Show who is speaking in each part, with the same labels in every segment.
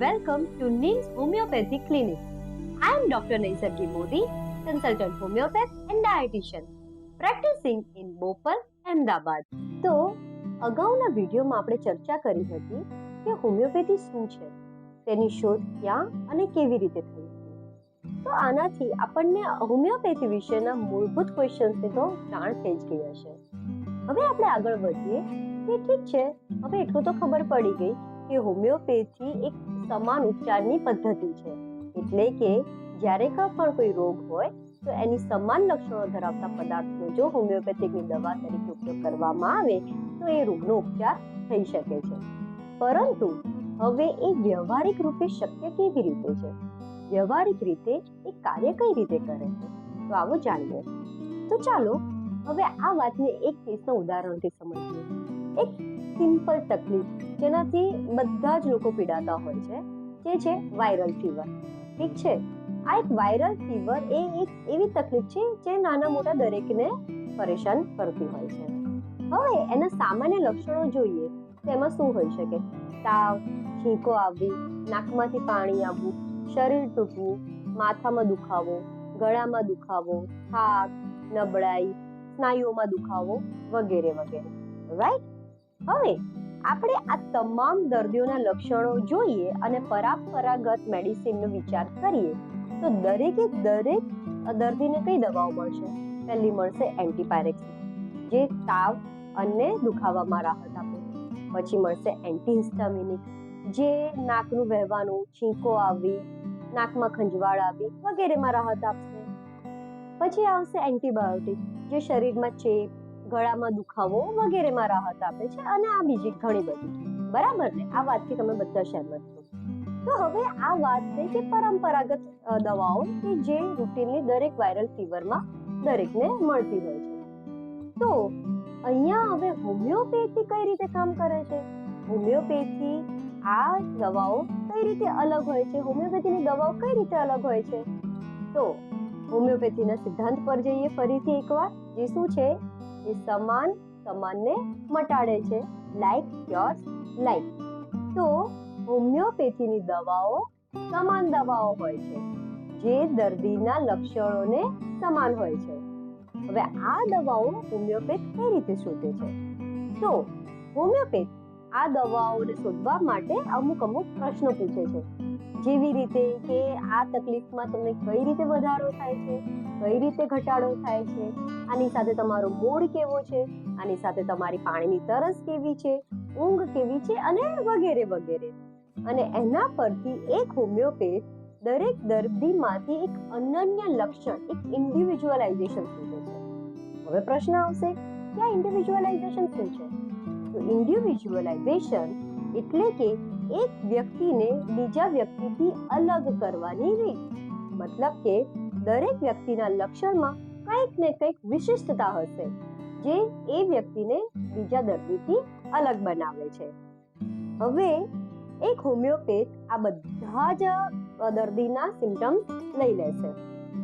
Speaker 1: welcome to NIMS Homeopathy Clinic. I am Dr. Naisargi Modi, consultant homeopath and dietitian, practicing in Bhopal, Ahmedabad. તો અગાઉના વિડીયોમાં આપણે ચર્ચા કરી હતી કે હોમિયોપેથી શું છે તેની શોધ ક્યાં અને કેવી રીતે થઈ તો આનાથી આપણને હોમિયોપેથી વિશેના મૂળભૂત ક્વેશ્ચન્સની તો જાણ થઈ જ ગઈ હશે હવે આપણે આગળ વધીએ કે ઠીક છે હવે એટલું તો ખબર પડી ગઈ કે હોમિયોપેથી એક સમાન ઉપચારની પદ્ધતિ છે. એટલે કે જ્યારે પણ કોઈ રોગ હોય, તો એની સમાન લક્ષણો ધરાવતા પદાર્થનો જો હોમિયોપેથિકની દવા તરીકે ઉપયોગ કરવામાં આવે, તો એ રોગનો ઉપચાર થઈ શકે છે. પરંતુ હવે એ વ્યવહારિક રૂપે શક્ય કેવી રીતે છે? વ્યવહારિક રીતે એ કાર્ય કઈ રીતે કરે છે? તો આવો જાણીએ. તો ચાલો, હવે આ વાતને એક કેસના ઉદાહરણથી સમજીએ. એક સિમ્પલ તકલીફ જેનાથી બધા જ લોકો પીડાતા હોય છે તે છે વાયરલ ફીવર ઠીક છે? આ એક વાયરલ ફીવર એ એક એવી તકલીફ છે જે નાના મોટા દરેકને પરેશાન કરતી હોય છે. હવે એના સામાન્ય લક્ષણો જોઈએ તેમાં શું હોઈ શકે? તાવ, છીંકો આવવી, નાકમાંથી પાણી આવવું, શરીર તૂટવું, માથામાં દુખાવો, ગળામાં દુખાવો, થાક, નબળાઈ, સ્નાયુઓમાં દુખાવો વગેરે વગેરે. રાઈટ હવે આપણે આ તમામ દર્દીઓના લક્ષણો જોઈએ અને પરંપરાગત મેડિસિનનો વિચાર કરીએ, તો દરેકે દરેક દર્દીને કઈ દવાઓ મળશે? પહેલી મળશે એન્ટીપાયરેક્સિસ જે તાવ અને દુખાવામાં રાહત આપે. પછી મળશે એન્ટીહિસ્ટામિનિક જે નાકનું વહેવાનું છીંકો આવવી નાકમાં ખંજવાળ આવી વગેરેમાં રાહત આપશે. પછી આવશે એન્ટીબાયોટિક જે શરીરમાં ચેપ ગળામાં દુખાવો વગેરેમાં રાહત આપે છે અને આ બીજી ઘણી બધી બરાબર ને? આ વાતથી તમે બધા સહેમત છો. તો હવે આ વાત છે કે પરંપરાગત દવાઓ કે જે રૂટીનલી દરેક વાયરલ ફીવરમાં દરેકને મળતી હોય છે. તો અહીંયા હવે હોમિયોપેથી કઈ રીતે કામ કરે છે? હોમિયોપેથી આ દવાઓ કઈ રીતે અલગ હોય છે? હોમિયોપેથીની દવાઓ કઈ રીતે અલગ હોય છે? તો હોમિયોપેથીના સિદ્ધાંત પર જઈએ ફરીથી એકવાર, જે શું છે? એ સમાન સમાનને મટાડે છે. લાઈક યોર્સ લાઈક તો હોમિયોપેથીની દવાઓ સમાન દવાઓ હોય છે, જે દર્દીના લક્ષણોને સમાન હોય છે. હવે આ દવાઓ હોમિયોપેથ કઈ રીતે શોધે છે? તો હોમિયોપેથ આ દવાઓને શોધવા માટે અમુક અમુક પ્રશ્નો પૂછે છે. જેવી રીતે કે આ તકલીફમાં તમને કઈ રીતે વધારો થાય છે? કઈ રીતે ઘટાડો થાય છે? આની સાથે તમારો મૂડ કેવો છે? આની સાથે તમારી પાણીની તરસ કેવી છે? ઊંઘ કેવી છે? અને વગેરે વગેરે. અને એના પરથી એક હોમિયોપેથ દરેક દર્દીમાંથી એક અનન્ય લક્ષણ, એક ઇન્ડિવિજ્યુઅલાઇઝેશન શોધે છે. હવે પ્રશ્ન આવશે કે આ ઇન્ડિવિજ્યુઅલાઇઝેશન શું છે? તો ઇન્ડિવિજ્યુઅલાઇઝેશન એટલે કે એક વ્યક્તિને બીજા વ્યક્તિથી અલગ કરવાની રીત. મતલબ કે દરેક વ્યક્તિના લક્ષણમાં કંઈક ને કંઈક વિશિષ્ટતા હશે, જે એ વ્યક્તિને બીજા દર્દીથી અલગ બનાવે છે. હવે, એક હોમિયોપેથ આ બધા જ દર્દીના સિમ્ટમ્સ લઈ લેશે.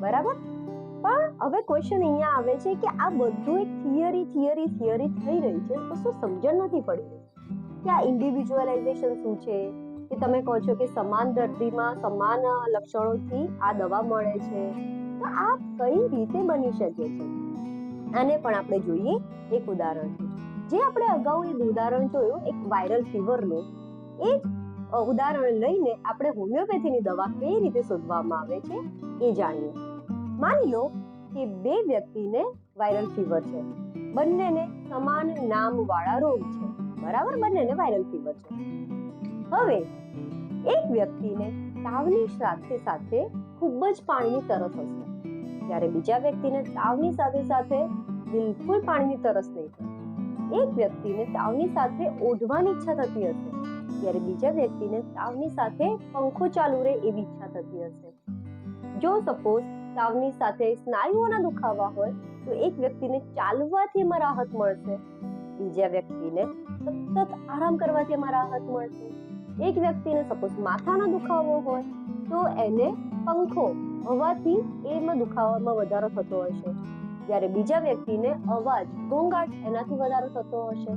Speaker 1: બરાબર? પણ હવે ક્વેશ્ચન અહીંયા આવે છે કે આ બધું એક થિયરી થિયરી થિયરી થઈ રહી છે, તો શું સમજણ નથી પડી કે આ ઇન્ડિવિજ્યુઅલાઇઝેશન શું છે? કે તમે કહો છો કે સમાન દર્દીમાં સમાન લક્ષણોથી આ દવા મળે છે. તો આ કઈ રીતે બની શકે છે? આને પણ આપણે જોઈએ એક ઉદાહરણ જે આપણે અગાઉ એક ઉદાહરણ જોયું, એક વાયરલ ફીવરનું એ ઉદાહરણ લઈને આપણે હોમિયોપેથીની દવા કઈ રીતે શોધવામાં આવે છે એ જાણીએ. માની લો કે બે વ્યક્તિને વાયરલ ફીવર છે. બંનેને સમાન નામવાળા રોગ છે. બરાબર? બંનેને વાયરલ ફીવર છે. હવે એક વ્યક્તિને તાવની સાથે સાથે ખૂબ જ પાણીની તરસ હશે. જ્યારે બીજા વ્યક્તિને તાવની સાથે સાથે બિલકુલ પાણીની તરસ નહીં એક વ્યક્તિને તાવની સાથે ઓઢવાની ઈચ્છા થતી હશે. જ્યારે બીજા વ્યક્તિને તાવની સાથે પંખો ચાલુ રહે એવી ઈચ્છા થતી હશે. જો સપોઝ તાવની સાથે સ્નાયુઓના દુખાવા હોય, તો એક વ્યક્તિને ચાલવાથી એમાં રાહત મળશે. બીજા વ્યક્તિને સતત આરામ કરવાથી એમાં રાહત મળશે. એક વ્યક્તિને સપોઝ માથાનો દુખાવો હોય, તો એને પંખો હવાથી એમાં દુખાવામાં વધારો થતો હશે. જ્યારે બીજા વ્યક્તિને અવાજ, ઘોંઘાટ એનાથી વધારો થતો હશે.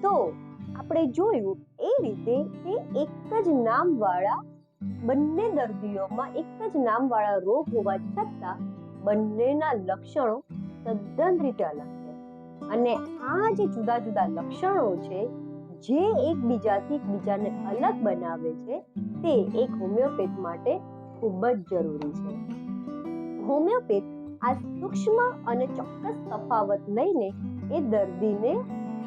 Speaker 1: તો આપણે જોયું એ રીતે કે એક જ નામવાળા બંને દર્દીઓમાં એક જ નામવાળા રોગ હોવા છતાં બંનેના લક્ષણો તદ્દન રીતે અલગ છે. અને આ જે જુદા જુદા લક્ષણો છે જે એકબીજાથી એકબીજાને અલગ બનાવે છે, તે એક હોમિયોપેથ માટે ખૂબ જ જરૂરી છે. હોમિયોપેથ આ સૂક્ષ્મ અને ચોક્કસ તફાવત લઈને એ દર્દીને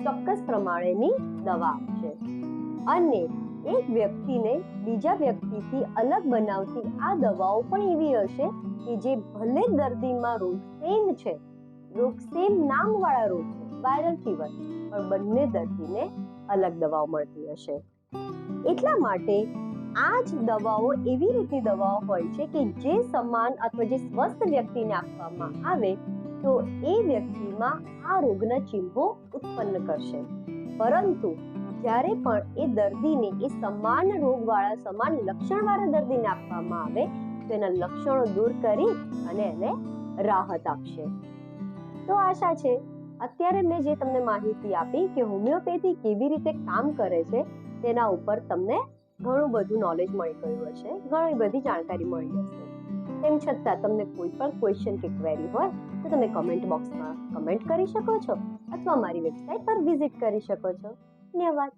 Speaker 1: ચોક્કસ પ્રમાણેની દવા આપશે. અને એક વ્યક્તિને બીજા વ્યક્તિથી અલગ બનાવતી આ દવાઓ પણ એવી હશે કે જે ભલે દર્દીમાં રોગ સેમ છે, રોગ સેમ નામવાળા રોગ છે, વાયરલ ફીવર પણ બંને દર્દીને અલગ દવાઓ મળતી હશે. એટલા માટે આ જ દવાઓ એવી રીતની દવાઓ હોય છે કે જે સમાન અથવા જે સ્વસ્થ વ્યક્તિને આપવામાં આવે, તો એ વ્યક્તિમાં આ રોગના ચિહ્નો ઉત્પન્ન કરશે. પરંતુ જ્યારે પણ એ દર્દીને એ સમાન રોગવાળા, સમાન લક્ષણવાળા દર્દીને આપવામાં આવે, તો એના લક્ષણો દૂર કરી અને એને રાહત આપશે. તો આશા છે અત્યારે મેં જે તમને માહિતી આપી કે હોમિયોપેથી કેવી રીતે કામ કરે છે, તેના ઉપર તમને ઘણું બધું નોલેજ મળી ગયું હશે, ઘણી બધી જાણકારી મળી હશે. તેમ છતાં તમને કોઈ પણ ક્વેશ્ચન કે ક્વેરી હોય, તો તમે કમેન્ટ બોક્સમાં કમેન્ટ કરી શકો છો, અથવા મારી વેબસાઇટ પર વિઝિટ કરી શકો છો. ધન્યવાદ.